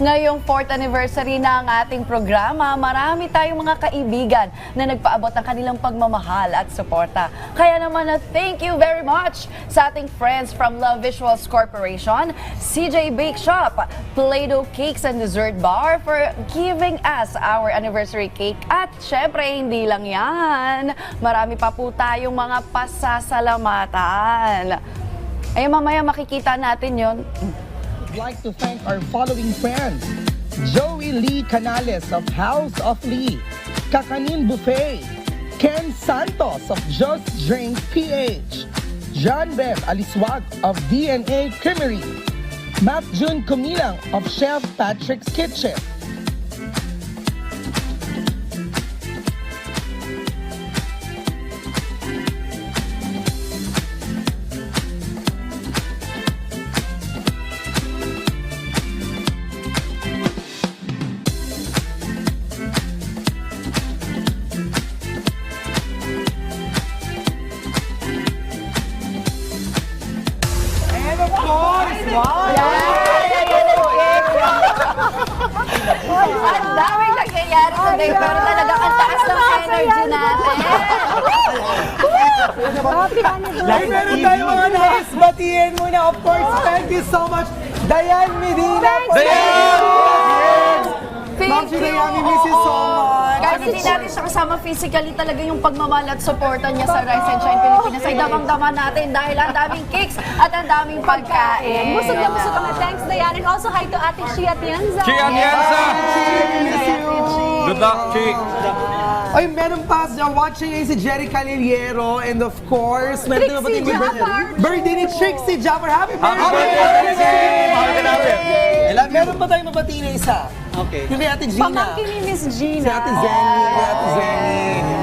Ngayong 4th anniversary na ang ating programa, marami tayong mga kaibigan na nagpaabot ng kanilang pagmamahal at suporta. Kaya naman na thank you very much sa ating friends from Love Visuals Corporation, CJ Bake Shop, Play-Doh Cakes and Dessert Bar for giving us our anniversary cake. At syempre, hindi lang yan. Marami pa po tayong mga pasasalamatan. Ay, mamaya makikita natin yon. Like to thank our following friends. Joey Lee Canales of House of Lee, Kakanin Buffet, Ken Santos of Just Drink PH, John Bev Aliswag of DNA Creamery, Matt June Kumilang of Chef Patrick's Kitchen, Ang daming nangyayari today, pero talaga ang taas ng energy natin. Ay, meron tayo mga nais batiin muna. Of course, thank you so much, Diane Medina. Thank Ma'am you. Diane, we miss you so much. Kahit hindi natin siya kasama physically, talaga yung pagmamahal at suporta niya sa Rise and Shine Pilipinas ay damang-dama natin dahil ang daming cakes at ang daming pagkain. Busog na busog kami. Thanks, Diane. And also, hi to Ate Shia Tienza. Chi Atienza! Good luck, Chi! Ay, meron pa sa watching ngayon si Jerry Caliliero and of course, meron din Trixie nabating Japar. birthday ni Trixie Japar. Happy Happy birthday! birthday! Mahal ka namin! Meron pa tayong mabati na isa. Okay. Yung kay Ate Gina. Pamangkin ni Miss Si Gina. Ate Zenny. Ate Zenny.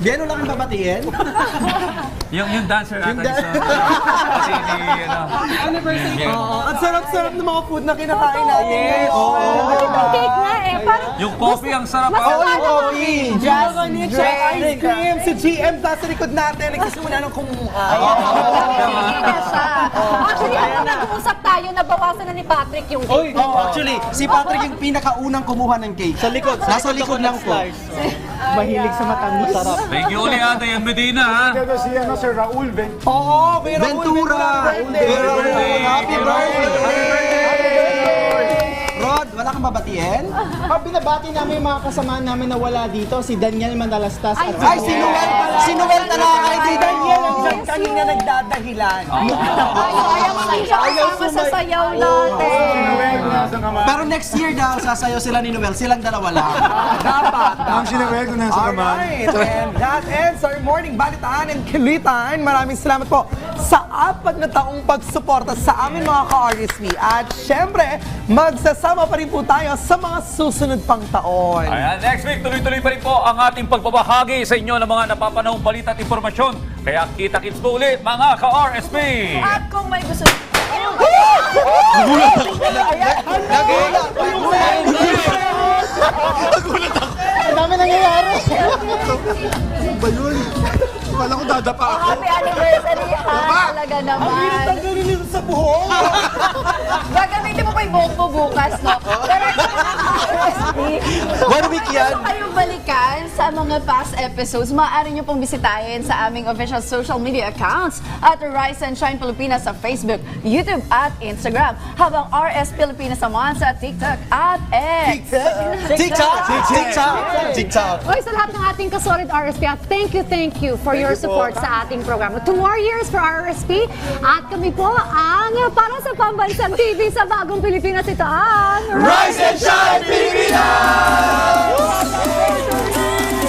Biyano lang ang babatiin? Yung, yung dancer ata isa. Kasi ni, ano. Anniversary. Oo, At sarap-sarap ng mga food na kinakain natin. Yes. Oh, yung cake nga eh. Parang Yung coffee ang sarap. Mas ah. yung coffee. Just drink. ice cream. Si GM sa likod natin. Nagsisimula ng kumuha. Actually, habang nag-uusap tayo, nabawasan na ni Patrick yung cake. Oh, actually, si Patrick yung pinakaunang kumuha ng cake. Sa likod. Nasa likod lang po. Mahilig sa matamis. Sarap. Thank you ulit ata yung Medina, ha? Ito si ano, Sir Raul Ven. Oo, Ventura! Ventura. Happy birthday! Kang babatiin? Ah, binabati namin yung mga kasama namin na wala dito, si Daniel Manalastas at Ay, si Noel pala. Si Noel talaga kay Si Daniel ang dyan kanina nagdadahilan. Ayaw kasama sa sayaw natin. Noel nasa kamay. Pero next year daw, sasayaw sila ni Noel. Silang dalawa lang. Dapat. Ang si Noel ko nasa kamay. Alright, and that ends our morning balitaan and kilitan. Maraming salamat po sa apat na taong pagsuporta sa amin mga ka-RSP. At syempre, magsasama pa rin po tayo sa mga susunod pang taon. Ayan, next week, tuloy-tuloy pa rin po ang ating pagbabahagi sa inyo ng mga napapanahong balita at impormasyon. Kaya kita-kits po ulit, mga ka-RSP! At kung may gusto Ang dami nangyayari. ba yun? Kala ko dadapa ako. Happy anniversary ha! Talaga naman. Tanggalin nito sa buhok. Gagamitin mo pa yung buhok mo bukas, no? Pero ito. One week yan. Kung kayong balikan sa mga past episodes, maaari nyo pong bisitahin sa aming official social media accounts at Rise and Shine Pilipinas sa Facebook, YouTube at Instagram. Habang RS Pilipinas naman sa TikTok at X. TikTok! TikTok! TikTok! Oy, sa lahat ng ating kasolid RSP, at thank you, thank you for your support sa ating programa. Two more years for RSP at kami po ang para sa Pambansang TV sa Bagong Pilipinas ito ang Rise and shine, Pilipinas! Tchau!